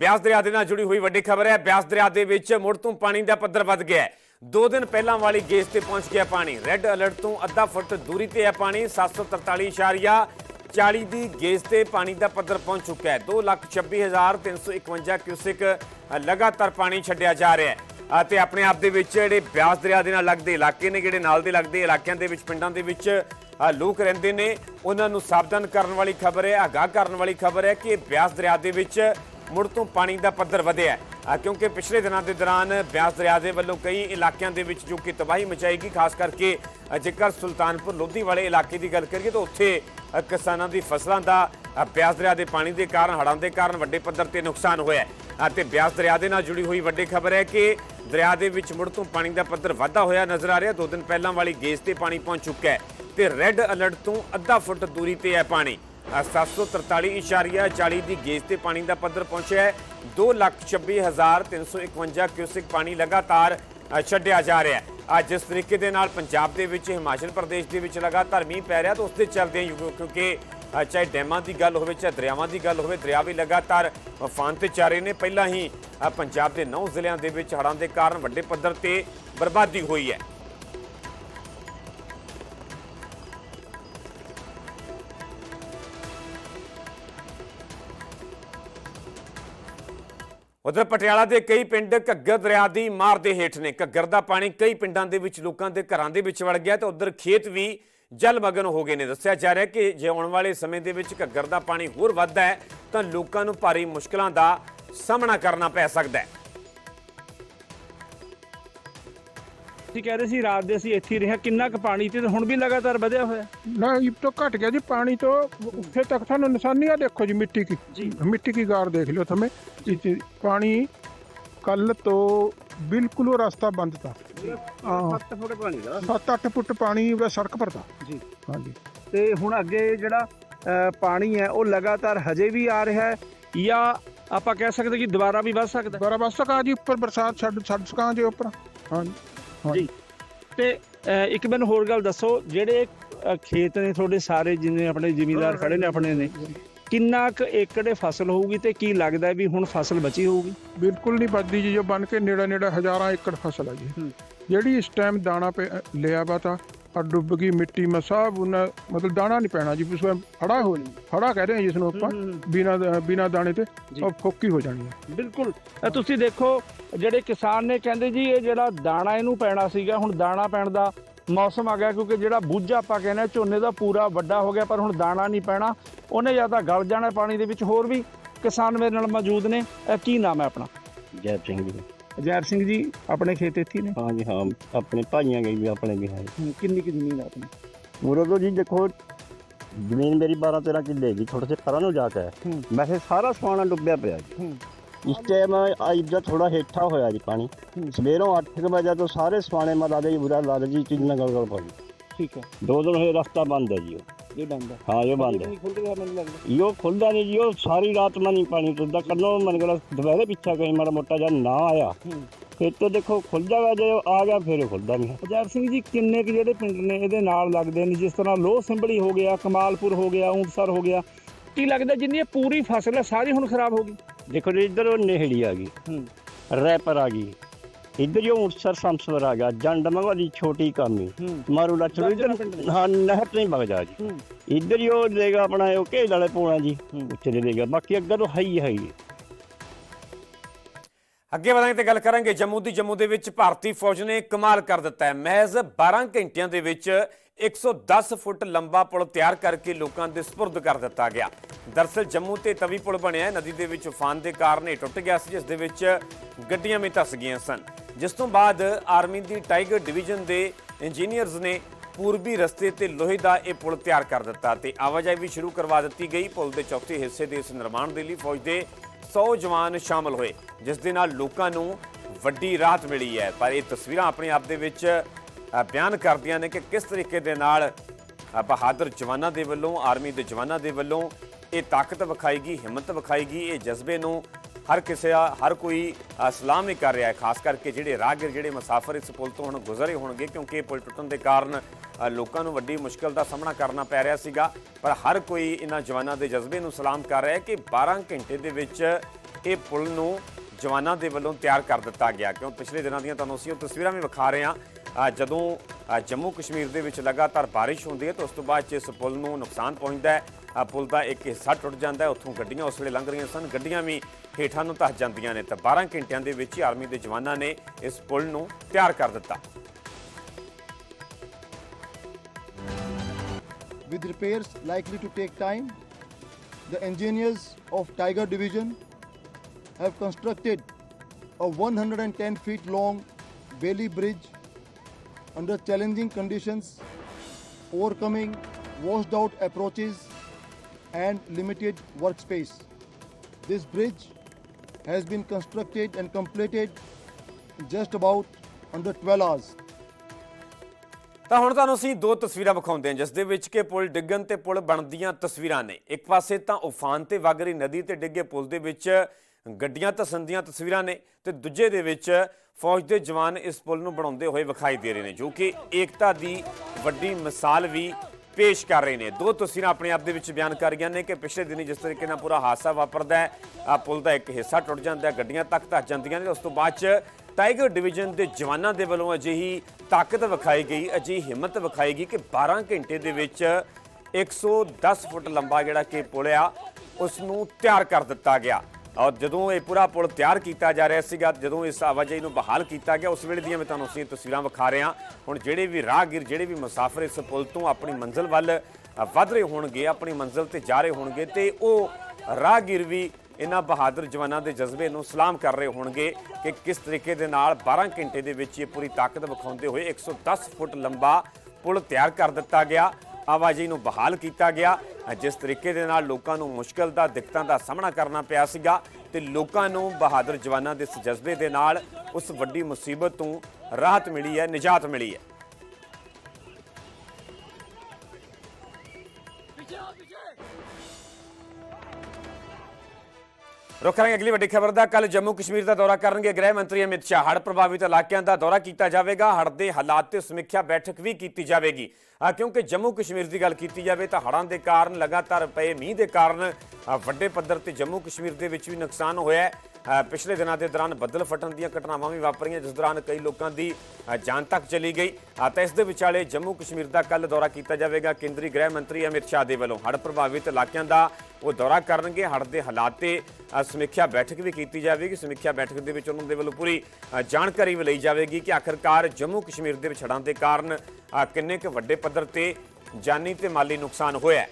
ਬਿਆਸ ਦਰਿਆ ਦੇ ਨਾਲ ਜੁੜੀ ਹੋਈ ਵੱਡੀ ਖਬਰ ਹੈ। ਬਿਆਸ ਦਰਿਆ ਦੇ ਵਿੱਚ ਮੁੜ ਤੋਂ ਪਾਣੀ ਦਾ ਪੱਧਰ ਵੱਧ ਗਿਆ ਹੈ। ਦੋ ਦਿਨ ਪਹਿਲਾਂ ਵਾਲੀ ਗੇਜ ਤੇ ਪਹੁੰਚ ਗਿਆ ਪਾਣੀ। ਰੈੱਡ ਅਲਰਟ ਤੋਂ ਅੱਧਾ ਫੁੱਟ ਦੂਰੀ ਤੇ ਹੈ ਪਾਣੀ। 743.40 ਦੀ ਗੇਜ ਤੇ ਪਾਣੀ ਦਾ ਪੱਧਰ ਪਹੁੰਚ ਚੁੱਕਾ ਹੈ। 226351 ਕਿਊਸਿਕ ਲਗਾਤਾਰ ਪਾਣੀ ਛੱਡਿਆ ਜਾ ਰਿਹਾ ਹੈ। ਅਤੇ ਆਪਣੇ ਆਪ ਦੇ ਵਿੱਚ ਜਿਹੜੇ ਬਿਆਸ ਦਰਿਆ ਦੇ ਨਾਲ ਲੱਗਦੇ ਇਲਾਕੇ ਨੇ, ਜਿਹੜੇ ਨਾਲ ਦੇ ਲੱਗਦੇ ਇਲਾਕਿਆਂ ਦੇ ਵਿੱਚ, ਪਿੰਡਾਂ ਦੇ ਵਿੱਚ ਲੋਕ ਰਹਿੰਦੇ ਨੇ, ਉਹਨਾਂ ਨੂੰ ਸਾਵਧਾਨ ਕਰਨ ਵਾਲੀ ਖਬਰ ਹੈ, ਆਗਾਹ ਕਰਨ ਵਾਲੀ ਖਬਰ ਹੈ ਕਿ ਬਿਆਸ ਦਰਿਆ ਦੇ ਵਿੱਚ ਮੁੜ ਤੋਂ ਪਾਣੀ ਦਾ ਪੱਧਰ ਵਧਿਆ ਹੈ। ਕਿਉਂਕਿ ਪਿਛਲੇ ਦਿਨਾਂ ਦੇ ਦੌਰਾਨ ਬਿਆਸ ਦਰਿਆ ਦੇ ਵੱਲੋਂ ਕਈ ਇਲਾਕਿਆਂ ਦੇ ਵਿੱਚ ਜੋ ਕਿ ਤਬਾਹੀ ਮਚਾਈ ਗਈ, ਖਾਸ ਕਰਕੇ ਜੇਕਰ ਸੁਲਤਾਨਪੁਰ ਲੋਧੀ ਵਾਲੇ ਇਲਾਕੇ ਦੀ ਗੱਲ ਕਰੀਏ ਤਾਂ ਉੱਥੇ ਕਿਸਾਨਾਂ ਦੀ ਫਸਲਾਂ ਦਾ ਬਿਆਸ ਦਰਿਆ ਦੇ ਪਾਣੀ ਦੇ ਕਾਰਨ, ਹੜ੍ਹਾਂ ਦੇ ਕਾਰਨ ਵੱਡੇ ਪੱਧਰ ਤੇ ਨੁਕਸਾਨ ਹੋਇਆ ਅਤੇ ਬਿਆਸ ਦਰਿਆ ਦੇ ਨਾਲ ਜੁੜੀ ਹੋਈ ਵੱਡੀ ਖਬਰ ਹੈ ਕਿ ਦਰਿਆ ਦੇ ਵਿੱਚ ਮੁੜ ਤੋਂ ਪਾਣੀ ਦਾ ਪੱਧਰ ਵਾਧਾ ਹੋਇਆ ਨਜ਼ਰ ਆ ਰਿਹਾ। ਦੋ ਦਿਨ ਪਹਿਲਾਂ ਵਾਲੀ ਗੇਜ ਤੇ ਪਾਣੀ ਪਹੁੰਚ ਚੁੱਕਾ ਹੈ ਤੇ ਰੈੱਡ ਅਲਰਟ ਤੋਂ ਅੱਧਾ ਫੁੱਟ ਦੂਰੀ ਤੇ ਹੈ ਪਾਣੀ। 743.40 ਦੀ ਗੇਜ ਤੇ ਪਾਣੀ ਦਾ ਪੱਧਰ ਪਹੁੰਚਿਆ ਹੈ। 226351 ਕਿਊਸਿਕ ਪਾਣੀ ਲਗਾਤਾਰ ਛੱਡਿਆ ਜਾ ਰਿਹਾ ਹੈ। ਅੱਜ ਜਿਸ ਤਰੀਕੇ ਦੇ ਨਾਲ ਪੰਜਾਬ ਦੇ ਵਿੱਚ, ਹਿਮਾਚਲ ਪ੍ਰਦੇਸ਼ ਦੇ ਵਿੱਚ ਲਗਾਤਾਰ ਮੀਂਹ ਪੈ ਰਿਹਾ, ਤਾਂ ਉਸ ਦੇ ਚੱਲਦੇ ਕਿਉਂਕਿ ਚਾਹੇ ਡੈਮਾਂ ਦੀ ਗੱਲ ਹੋਵੇ, ਚਾਹੇ ਦਰਿਆਵਾਂ ਦੀ ਗੱਲ ਹੋਵੇ, ਦਰਿਆ ਵੀ ਲਗਾਤਾਰ ਉਫਾਨ ਤੇ ਜਾ ਰਹੇ ਨੇ। ਪਹਿਲਾਂ ਹੀ ਪੰਜਾਬ ਦੇ 9 ਜ਼ਿਲ੍ਹਿਆਂ ਦੇ ਵਿੱਚ ਹੜ੍ਹਾਂ ਦੇ ਕਾਰਨ ਵੱਡੇ ਪੱਧਰ ਤੇ ਬਰਬਾਦੀ ਹੋਈ ਹੈ। ਉਧਰ ਪਟਿਆਲਾ ਦੇ ਕਈ ਪਿੰਡ ਘੱਗਰ ਦਰਿਆ ਦੀ ਮਾਰ ਦੇ ਹੇਠ ਨੇ। ਘੱਗਰ ਦਾ ਪਾਣੀ ਕਈ ਪਿੰਡਾਂ ਦੇ ਵਿੱਚ, ਲੋਕਾਂ ਦੇ ਘਰਾਂ ਦੇ ਵਿੱਚ ਵੜ ਗਿਆ ਤੇ ਉਧਰ ਖੇਤ ਵੀ ਜਲਮਗਨ ਹੋ ਗਏ ਨੇ। ਦੱਸਿਆ ਜਾ ਰਿਹਾ ਕਿ ਜੇ ਆਉਣ ਵਾਲੇ ਸਮੇਂ ਦੇ ਵਿੱਚ ਘੱਗਰ ਦਾ ਪਾਣੀ ਹੋਰ ਵੱਧਦਾ ਹੈ, ਤਾਂ ਲੋਕਾਂ ਨੂੰ ਭਾਰੀ ਮੁਸ਼ਕਲਾਂ ਦਾ ਸਾਹਮਣਾ ਕਰਨਾ ਪੈ ਸਕਦਾ ਹੈ। ਤੁਸੀਂ ਕਹਿ ਰਹੇ ਸੀ ਰਾਤ ਦੇ ਅਸੀਂ ਇੱਥੇ ਰਿਹਾ ਕਿੰਨਾ ਕੁ ਪਾਣੀ ਤੇ ਹੁਣ ਵੀ ਲਗਾਤਾਰ ਵਧਿਆ ਹੋਇਆ ਨਾ ਇਹ ਤਾਂ ਘਟ ਗਿਆ ਜੀ ਪਾਣੀ ਤੋਂ ਉੱਥੇ ਤੱਕ ਤੁਹਾਨੂੰ ਨਿਸ਼ਾਨੀ ਆ ਦੇਖੋ ਜੀ ਮਿੱਟੀ ਕੀ ਮਿੱਟੀ ਕੀ ਗਾਰ ਦੇਖ ਲਿਓ ਤੁਮੇ ਪਾਣੀ ਕੱਲ ਤੋਂ ਬਿਲਕੁਲ ਉਹ ਰਸਤਾ ਬੰਦ ਤਾ। 7 ਫੁੱਟ ਪਾਣੀ ਦਾ। ਫੁੱਟ ਪਾਣੀ ਸੜਕ ਪਰ ਤਾ। ਜੀ। ਤੇ ਹੁਣ ਅੱਗੇ ਜਿਹੜਾ ਪਾਣੀ ਹੈ ਉਹ ਲਗਾਤਾਰ ਹਜੇ ਵੀ ਆ ਰਿਹਾ ਹੈ ਜਾਂ ਆਪਾਂ ਕਹਿ ਸਕਦੇ ਕਿ ਦੁਬਾਰਾ ਵੀ ਵੱਧ ਸਕਦਾ ਦੁਬਾਰਾ ਵੱਧ ਸਕਾ ਜੀ ਉੱਪਰ ਬਰਸਾਤ ਛੱਡ ਛੱਡ ਸਕਾਂ ਜੇ ਉੱਪਰ। ਹਾਂਜੀ। ਜੀ। ਤੇ ਇੱਕ ਮੈਨੂੰ ਹੋਰ ਗੱਲ ਦੱਸੋ ਜਿਹੜੇ ਖੇਤ ਨੇ ਤੁਹਾਡੇ ਸਾਰੇ ਜਿੰਨੇ ਆਪਣੇ ਜ਼ਿਮੀਦਾਰ ਖੜੇ ਨੇ ਆਪਣੇ ਨੇ ਕਿੰਨਾ ਕੁ ਏਕੜ ਏਕੜੇ ਫਸਲ ਹੋਊਗੀ ਤੇ ਕੀ ਲੱਗਦਾ ਵੀ ਹੁਣ ਫਸਲ ਬਚੀ ਹੋਊਗੀ? ਬਿਲਕੁਲ ਨਹੀਂ ਬਚਦੀ ਜੀ ਜੋ ਬਣ ਕੇ ਨੇੜਾ ਨੇੜਾ ਹਜ਼ਾਰਾਂ ਏਕੜ ਫਸਲ ਹੈ ਜੀ। ਜਿਹੜੀ ਇਸ ਟਾਈਮ ਦਾਣਾ ਲਿਆ ਵਾ ਤਾਂ ਆ ਡੁੱਬ ਗਈ ਮਿੱਟੀ ਮਸਾ ਬੁਨਾ ਮਤਲਬ ਦਾਣਾ ਨਹੀਂ ਪੈਣਾ ਜੀ ਉਸ ਵਿੱਚ ਫੜਾ ਹੋ ਜੀ ਫੜਾ ਕਹਿ ਰਹੇ ਜਿਸ ਨੂੰ ਆਪਾਂ ਬਿਨਾ ਬਿਨਾ ਦਾਣੇ ਤੇ ਉਹ ਫੋਕੀ ਹੋ ਜਾਣੀ ਹੈ ਬਿਲਕੁਲ। ਤੁਸੀਂ ਦੇਖੋ ਜਿਹੜੇ ਕਿਸਾਨ ਨੇ ਕਹਿੰਦੇ ਜੀ ਇਹ ਜਿਹੜਾ ਦਾਣਾ ਇਹਨੂੰ ਪੈਣਾ ਸੀਗਾ ਹੁਣ ਦਾਣਾ ਪੈਣ ਦਾ ਮੌਸਮ ਆ ਗਿਆ ਕਿਉਂਕਿ ਜਿਹੜਾ ਬੂਝਾ ਆਪਾਂ ਕਹਿੰਦੇ ਝੋਨੇ ਦਾ ਪੂਰਾ ਵੱਡਾ ਹੋ ਗਿਆ ਪਰ ਹੁਣ ਦਾਣਾ ਨਹੀਂ ਪੈਣਾ। ਉਹਨੇ ਜਾਂ ਤਾਂ ਗਲ ਜਾਣਾ ਪਾਣੀ ਦੇ ਵਿੱਚ ਹੋਰ ਵੀ ਕਿਸਾਨ ਮੇਰੇ ਨਾਲ ਮੌਜੂਦ ਨੇ। ਇਹ ਕੀ ਨਾਮ ਹੈ ਆਪਣਾ? ਜੈ ਸਿੰਘ ਜੀ। ਜੈਰ ਸਿੰਘ ਜੀ ਆਪਣੇ ਖੇਤ ਇੱਥੇ ਹੀ ਨੇ ਹਾਂ ਜੀ ਹਾਂ ਆਪਣੇ ਭਾਈਆਂ ਗਈ ਵੀ ਆਪਣੇ ਵੀ ਹੈ ਕਿੰਨੀ ਕਿ ਜ਼ਮੀਨ ਹੈ ਆਪਣੀ ਉਰੇ ਤੋਂ ਜੀ ਦੇਖੋ ਜ਼ਮੀਨ ਮੇਰੀ 12 13 ਕਿੱਲੇ ਦੀ ਥੋੜੇ ਸੇ ਪਰਾਂ ਨੂੰ ਜਾ ਕੇ ਹੈ। ਹੂੰ। ਵੈਸੇ ਸਾਰਾ ਸਵਾਣਾ ਡੁੱਬਿਆ ਪਿਆ ਜੀ ਹੂੰ। ਇਸ ਟਾਈਮ ਆਈ ਦਾ ਥੋੜਾ ਹੇਠਾ ਹੋਇਆ ਜੀ ਪਾਣੀ ਹੂੰ। ਸਵੇਰੋਂ 8 ਵਜੇ ਤੋਂ ਸਾਰੇ ਸਵਾਣੇ ਮਾ ਲਾਦੇ ਜੀ ਬੁਰਾ ਲਾਦੇ ਜੀ ਚੀਜ਼ਾਂ ਗਲ ਗਲ ਪਈ ਠੀਕ ਹੈ ਦੋ ਦਿਨ ਹੋਏ ਰਸਤਾ ਬੰਦ ਹੈ ਜੀ ਉਹ। ਇਹ ਬੰਦਾ ਹਾਂ। ਇਹ ਬੰਦ ਹੈ। ਨਹੀਂ ਖੁੱਲ ਰਿਹਾ ਮੈਨੂੰ ਲੱਗਦਾ। ਇਹੋ ਖੁੱਲਦਾ ਨਹੀਂ ਜੀ ਉਹ ਸਾਰੀ ਰਾਤ ਮਾ ਨਹੀਂ ਪਾਣੀ ਤੁਰਦਾ। ਕੱਲੋਂ ਮਨ ਗਲਾ ਦੁਪਹਿਰੇ ਪਿੱਛਾ ਕਹੀਂ ਮਾੜਾ ਮੋਟਾ ਜਿਹਾ ਨਾ ਆਇਆ। ਫਿਰ ਤੋਂ ਦੇਖੋ ਖੁੱਲ ਜਾਗਾ ਜੇ ਆ ਗਿਆ ਫਿਰ ਖੁੱਲਦਾ ਨਹੀਂ ਅਜੈਬ ਸਿੰਘ ਜੀ ਕਿੰਨੇ ਕੁ ਜਿਹੜੇ ਪਿੰਡ ਨੇ ਇਹਦੇ ਨਾਲ ਲੱਗਦੇ ਨੇ ਜਿਸ ਤਰ੍ਹਾਂ ਲੋਹ ਸਿੰਬੜੀ ਹੋ ਗਿਆ ਕਮਾਲਪੁਰ ਹੋ ਗਿਆ ਊਂਟਸਰ ਹੋ ਗਿਆ। ਕੀ ਲੱਗਦਾ ਜਿੰਨੀ ਇਹ ਪੂਰੀ ਫਸਲ ਹੈ ਸਾਰੀ ਹੁਣ ਖਰਾਬ ਹੋ ਗਈ? ਦੇਖੋ ਜੀ ਇੱਧਰ ਉਹ ਨੇਹੜੀ ਆ ਗਈ। ਹੂੰ। ਰੈਪਰ ਆ ਗਈ। ਇੱਧਰ ਜੋ ਉਸਰ ਸੰਸਵਰ ਆ ਗਿਆ ਜੰਡ ਮਗਵਾਲੀ ਛੋਟੀ ਕਾਮੀ। ਮਾਰੂ ਲੱਛੜੂ। ਇੱਧਰ ਹਾਂ। ਨਹਿਰ ਨਹੀਂ ਵਗ ਜਾ ਜੀ। ਇੱਧਰ ਹੀ ਉਹ ਦੇਗਾ ਆਪਣਾ ਉਹ ਘੇਲ ਵਾਲੇ ਪੋਣਾ ਜੀ। ਉੱਥੇ ਦੇ ਦੇਗਾ ਬਾਕੀ ਅੱਗੇ ਤੋਂ ਹੈ ਹੀ। ਅੱਗੇ ਵਧਾਂਗੇ ਤੇ ਗੱਲ ਕਰਾਂਗੇ ਜੰਮੂ ਦੀ। ਜੰਮੂ ਦੇ ਵਿੱਚ ਭਾਰਤੀ ਫੌਜ ਨੇ ਕਮਾਲ ਕਰ ਦਿੱਤਾ ਹੈ। ਮਹਿਜ਼ 12 ਘੰਟਿਆਂ ਦੇ ਵਿੱਚ 110 ਫੁੱਟ ਲੰਬਾ ਪੁਲ ਤਿਆਰ ਕਰਕੇ ਲੋਕਾਂ ਦੇ ਸਪੁਰਦ ਕਰ ਦਿੱਤਾ ਗਿਆ। ਦਰਸਲ ਜੰਮੂ ਤੇ ਤਵੀ ਪੁਲ ਬਣਿਆ ਹੈ। ਨਦੀ ਦੇ ਵਿੱਚ ਉਫਾਨ ਦੇ ਕਾਰਨ ਇਹ ਟੁੱਟ ਗਿਆ ਸੀ ਜਿਸ ਦੇ ਵਿੱਚ ਗੱਡੀਆਂ ਵੀ ਧਸ ਗਈਆਂ ਸਨ। ਜਿਸ ਤੋਂ ਬਾਅਦ ਆਰਮੀ ਦੀ ਟਾਈਗਰ ਡਿਵੀਜ਼ਨ ਦੇ ਇੰਜੀਨੀਅਰਸ ਨੇ ਪੂਰਬੀ ਰਸਤੇ ਤੇ ਲੋਹੇ ਦਾ ਇਹ ਪੁਲ ਤਿਆਰ ਕਰ ਦਿੱਤਾ ਤੇ ਆਵਾਜਾਈ ਵੀ ਸ਼ੁਰੂ ਕਰਵਾ ਦਿੱਤੀ ਗਈ। ਪੁਲ ਦੇ ਚੌਥੇ ਹਿੱਸੇ ਦੇ ਇਸ ਨਿਰਮਾਣ ਦੇ ਲਈ ਫੌਜ ਦੇ 100 ਜਵਾਨ ਸ਼ਾਮਲ ਹੋਏ, ਜਿਸ ਦੇ ਨਾਲ ਲੋਕਾਂ ਨੂੰ ਵੱਡੀ ਰਾਹਤ ਮਿਲੀ ਹੈ। ਪਰ ਇਹ ਤਸਵੀਰਾਂ ਆਪਣੇ ਆਪ ਦੇ ਵਿੱਚ ਬਿਆਨ ਕਰਦੀਆਂ ਨੇ ਕਿ ਕਿਸ ਤਰੀਕੇ ਦੇ ਨਾਲ ਬਹਾਦਰ ਜਵਾਨਾਂ ਦੇ ਵੱਲੋਂ, ਆਰਮੀ ਦੇ ਜਵਾਨਾਂ ਦੇ ਵੱਲੋਂ ਇਹ ਤਾਕਤ ਵਿਖਾਈ ਗਈ, ਹਿੰਮਤ ਵਿਖਾਈ ਗਈ। ਇਹ ਜਜ਼ਬੇ ਨੂੰ ਹਰ ਕਿਸੇ ਆ, ਹਰ ਕੋਈ ਸਲਾਮ ਹੀ ਕਰ ਰਿਹਾ ਹੈ, ਖਾਸ ਕਰਕੇ ਜਿਹੜੇ ਰਾਹਗੀਰ, ਜਿਹੜੇ ਮੁਸਾਫਰ ਇਸ ਪੁਲ ਤੋਂ ਹੁਣ ਗੁਜ਼ਰੇ ਹੋਣਗੇ, ਕਿਉਂਕਿ ਇਹ ਪੁਲ ਟੁੱਟਣ ਦੇ ਕਾਰਨ ਲੋਕਾਂ ਨੂੰ ਵੱਡੀ ਮੁਸ਼ਕਲ ਦਾ ਸਾਹਮਣਾ ਕਰਨਾ ਪੈ ਰਿਹਾ ਸੀਗਾ। ਪਰ ਹਰ ਕੋਈ ਇਹਨਾਂ ਜਵਾਨਾਂ ਦੇ ਜਜ਼ਬੇ ਨੂੰ ਸਲਾਮ ਕਰ ਰਿਹਾ ਹੈ ਕਿ 12 ਘੰਟੇ ਦੇ ਵਿੱਚ ਇਹ ਪੁਲ ਨੂੰ ਜਵਾਨਾਂ ਦੇ ਵੱਲੋਂ ਤਿਆਰ ਕਰ ਦਿੱਤਾ ਗਿਆ, ਕਿਉਂ ਪਿਛਲੇ ਦਿਨਾਂ ਦੀਆਂ ਤੁਹਾਨੂੰ ਅਸੀਂ ਉਹ ਤਸਵੀਰਾਂ ਵੀ ਵਿਖਾ ਰਹੇ ਹਾਂ। ਜਦੋਂ ਜੰਮੂ ਕਸ਼ਮੀਰ ਦੇ ਵਿੱਚ ਲਗਾਤਾਰ ਬਾਰਿਸ਼ ਹੁੰਦੀ ਹੈ, ਤਾਂ ਉਸ ਤੋਂ ਬਾਅਦ 'ਚ ਇਸ ਪੁਲ ਨੂੰ ਨੁਕਸਾਨ ਪਹੁੰਚਦਾ ਹੈ। ਪੁਲ ਦਾ ਇੱਕ ਹਿੱਸਾ ਟੁੱਟ ਜਾਂਦਾ ਹੈ, ਉੱਥੋਂ ਗੱਡੀਆਂ ਉਸ ਵੇਲੇ ਲੰਘ ਰਹੀਆਂ ਸਨ, ਗੱਡੀਆਂ ਵੀ ਹੇਠਾਂ ਨੂੰ ਧੱਸ ਜਾਂਦੀਆਂ ਨੇ ਤਾਂ 12 ਘੰਟਿਆਂ ਦੇ ਵਿੱਚ ਹੀ ਆਰਮੀ ਦੇ ਜਵਾਨਾਂ ਨੇ ਇਸ ਪੁਲ ਨੂੰ ਤਿਆਰ ਕਰ ਦਿੱਤਾ with repairs likely to take time. The engineers of Tiger Division have constructed a 110 feet long Bailey Bridge under challenging conditions, overcoming washed out approaches and limited workspace. This bridge has been constructed and completed just about under 12 hours. ਤਾਂ ਹੁਣ ਤੁਹਾਨੂੰ ਅਸੀਂ ਦੋ ਤਸਵੀਰਾਂ ਵਿਖਾਉਂਦੇ ਹਾਂ, ਜਿਸ ਦੇ ਵਿੱਚ ਕਿ ਪੁਲ ਡਿੱਗਣ ਤੇ ਪੁਲ ਬਣਦੀਆਂ ਤਸਵੀਰਾਂ ਨੇ ਇੱਕ ਪਾਸੇ ਤਾਂ ਉਫਾਨ ਤੇ ਵਗ ਰਹੀ ਨਦੀ ਤੇ ਡਿੱਗੇ ਪੁਲ ਦੇ ਵਿੱਚ ਗੱਡੀਆਂ ਧਸਣ ਦੀਆਂ ਤਸਵੀਰਾਂ ਨੇ ਤੇ ਦੂਜੇ ਦੇ ਵਿੱਚ ਫੌਜ ਦੇ ਜਵਾਨ ਇਸ ਪੁਲ ਨੂੰ ਬਣਾਉਂਦੇ ਹੋਏ ਵਿਖਾਈ ਦੇ ਰਹੇ ਨੇ, ਜੋ ਕਿ ਏਕਤਾ ਦੀ ਵੱਡੀ ਮਿਸਾਲ ਵੀ ਪੇਸ਼ ਕਰ ਰਹੇ ਨੇ। ਦੋ ਤਸਵੀਰਾਂ ਆਪਣੇ ਆਪ ਦੇ ਵਿੱਚ ਬਿਆਨ ਕਰ ਰਹੀਆਂ ਨੇ ਕਿ ਪਿਛਲੇ ਦਿਨੀ ਜਿਸ ਤਰੀਕੇ ਨਾਲ ਪੂਰਾ ਹਾਦਸਾ ਵਾਪਰਦਾ ਹੈ ਆ ਪੁਲ ਦਾ ਇੱਕ ਹਿੱਸਾ ਟੁੱਟ ਜਾਂਦਾ ਹੈ, ਗੱਡੀਆਂ ਤੱਕ ਧੱਸ ਜਾਂਦੀਆਂ ਨੇ। ਉਸ ਤੋਂ ਬਾਅਦ ਚ ਟਾਈਗਰ ਡਿਵੀਜ਼ਨ ਦੇ ਜਵਾਨਾਂ ਦੇ ਵੱਲੋਂ ਅਜਿਹੀ ਤਾਕਤ ਵਿਖਾਈ ਗਈ, ਅਜਿਹੀ ਹਿੰਮਤ ਵਿਖਾਈ ਗਈ ਕਿ 12 ਘੰਟੇ ਦੇ ਵਿੱਚ 110 ਫੁੱਟ ਲੰਬਾ ਜਿਹੜਾ ਕਿ ਪੁਲ ਆ ਉਸ ਨੂੰ ਤਿਆਰ ਕਰ ਦਿੱਤਾ ਗਿਆ। ਔਰ ਜਦੋਂ ਇਹ ਪੂਰਾ ਪੁਲ ਤਿਆਰ ਕੀਤਾ ਜਾ ਰਿਹਾ ਸੀਗਾ, ਜਦੋਂ ਇਸ ਆਵਾਜਾਈ ਨੂੰ ਬਹਾਲ ਕੀਤਾ ਗਿਆ, ਉਸ ਵੇਲੇ ਦੀਆਂ ਮੈਂ ਤੁਹਾਨੂੰ ਅਸੀਂ ਤਸਵੀਰਾਂ ਵਿਖਾ ਰਹੇ ਹਾਂ। ਹੁਣ ਜਿਹੜੇ ਵੀ ਰਾਹਗੀਰ, ਜਿਹੜੇ ਵੀ ਮੁਸਾਫਰ ਇਸ ਪੁਲ ਤੋਂ ਆਪਣੀ ਮੰਜ਼ਿਲ ਵੱਲ ਵੱਧ ਰਹੇ ਹੋਣਗੇ, ਆਪਣੀ ਮੰਜ਼ਿਲ ਤੇ ਜਾ ਰਹੇ ਹੋਣਗੇ, ਤੇ ਉਹ ਰਾਹਗੀਰ ਵੀ ਇਹਨਾਂ ਬਹਾਦਰ ਜਵਾਨਾਂ ਦੇ ਜਜ਼ਬੇ ਨੂੰ ਸਲਾਮ ਕਰ ਰਹੇ ਹੋਣਗੇ ਕਿ ਕਿਸ ਤਰੀਕੇ ਦੇ ਨਾਲ 12 ਘੰਟੇ ਦੇ ਵਿੱਚ ਇਹ ਪੂਰੀ ਤਾਕਤ ਵਿਖਾਉਂਦੇ ਹੋਏ 110 ਫੁੱਟ ਲੰਬਾ ਪੁਲ ਤਿਆਰ ਕਰ ਦਿੱਤਾ ਗਿਆ। ਆਵਾਜਾਈ ਨੂੰ ਬਹਾਲ ਕੀਤਾ ਗਿਆ। ਜਿਸ ਤਰੀਕੇ ਦੇ ਨਾਲ ਲੋਕਾਂ ਨੂੰ ਮੁਸ਼ਕਲ ਦਾ, ਦਿੱਕਤਾਂ ਦਾ ਸਾਹਮਣਾ ਕਰਨਾ ਪਿਆ ਸੀਗਾ ਤੇ ਲੋਕਾਂ ਨੂੰ ਬਹਾਦਰ ਜਵਾਨਾਂ ਦੇ ਜਜ਼ਬੇ ਦੇ ਨਾਲ ਉਸ ਵੱਡੀ ਮੁਸੀਬਤ ਤੋਂ ਰਾਹਤ ਮਿਲੀ ਹੈ, ਨਿਜਾਤ ਮਿਲੀ ਹੈ। ਰੁਕ ਕਰਾਂਗੇ ਅਗਲੀ ਵੱਡੀ ਖਬਰ ਦਾ ਕੱਲ ਜੰਮੂ ਕਸ਼ਮੀਰ ਦਾ ਦੌਰਾ ਕਰਨਗੇ ਗ੍ਰਹਿ ਮੰਤਰੀ ਅਮਿਤ ਸ਼ਾਹ। ਹੜ੍ਹ ਪ੍ਰਭਾਵਿਤ ਇਲਾਕਿਆਂ ਦਾ ਦੌਰਾ ਕੀਤਾ ਜਾਵੇਗਾ। ਹੜ੍ਹ ਦੇ ਹਾਲਾਤ ਤੇ ਸਮੀਖਿਆ ਬੈਠਕ ਵੀ ਕੀਤੀ ਜਾਵੇਗੀ। ਕਿਉਂਕਿ ਜੰਮੂ ਕਸ਼ਮੀਰ ਦੀ ਗੱਲ ਕੀਤੀ ਜਾਵੇ ਤਾਂ ਹੜ੍ਹਾਂ ਦੇ ਕਾਰਨ ਲਗਾਤਾਰ ਪਏ ਮੀਂਹ ਦੇ ਕਾਰਨ ਵੱਡੇ ਪੱਧਰ ਤੇ ਜੰਮੂ ਕਸ਼ਮੀਰ ਦੇ ਵਿੱਚ ਵੀ ਨੁਕਸਾਨ ਹੋਇਆ ਹੈ। ਪਿਛਲੇ ਦਿਨਾਂ ਦੇ ਦੌਰਾਨ ਬੱਦਲ ਫਟਣ ਦੀਆਂ ਘਟਨਾਵਾਂ ਵੀ ਵਾਪਰੀਆਂ ਜਿਸ ਦੌਰਾਨ ਕਈ ਲੋਕਾਂ ਦੀ ਜਾਨ ਤੱਕ ਚਲੀ ਗਈ। ਆ, ਤਾਂ ਇਸ ਦੇ ਵਿਚਾਲੇ ਜੰਮੂ ਕਸ਼ਮੀਰ ਦਾ ਕੱਲ ਦੌਰਾ ਕੀਤਾ ਜਾਵੇਗਾ। ਕੇਂਦਰੀ ਗ੍ਰਹਿ ਮੰਤਰੀ ਅਮਿਤ ਸ਼ਾਹ ਦੇ ਵੱਲੋਂ ਹੜ੍ਹ ਪ੍ਰਭਾਵਿਤ ਇਲਾਕਿਆਂ ਦਾ ਉਹ ਦੌਰਾ ਕਰਨਗੇ। ਹੜ੍ਹ ਦੇ ਹਾਲਾਤ ਤੇ ਸਮੀਖਿਆ ਬੈਠਕ ਵੀ ਕੀਤੀ ਜਾਵੇਗੀ। ਸਮੀਖਿਆ ਬੈਠਕ ਦੇ ਵਿੱਚ ਉਹਨਾਂ ਦੇ ਵੱਲੋਂ ਪੂਰੀ ਜਾਣਕਾਰੀ ਵੀ ਲਈ ਜਾਵੇਗੀ ਕਿ ਆਖਰਕਾਰ ਜੰਮੂ ਕਸ਼ਮੀਰ ਦੇ ਵਿੱਚ ਹੜ੍ਹਾਂ ਦੇ ਕਾਰਨ ਕਿੰਨੇ ਕੁ ਵੱਡੇ ਪੱਧਰ ਤੇ ਜਾਨੀ ਤੇ ਮਾਲੀ ਨੁਕਸਾਨ ਹੋਇਆ ਹੈ।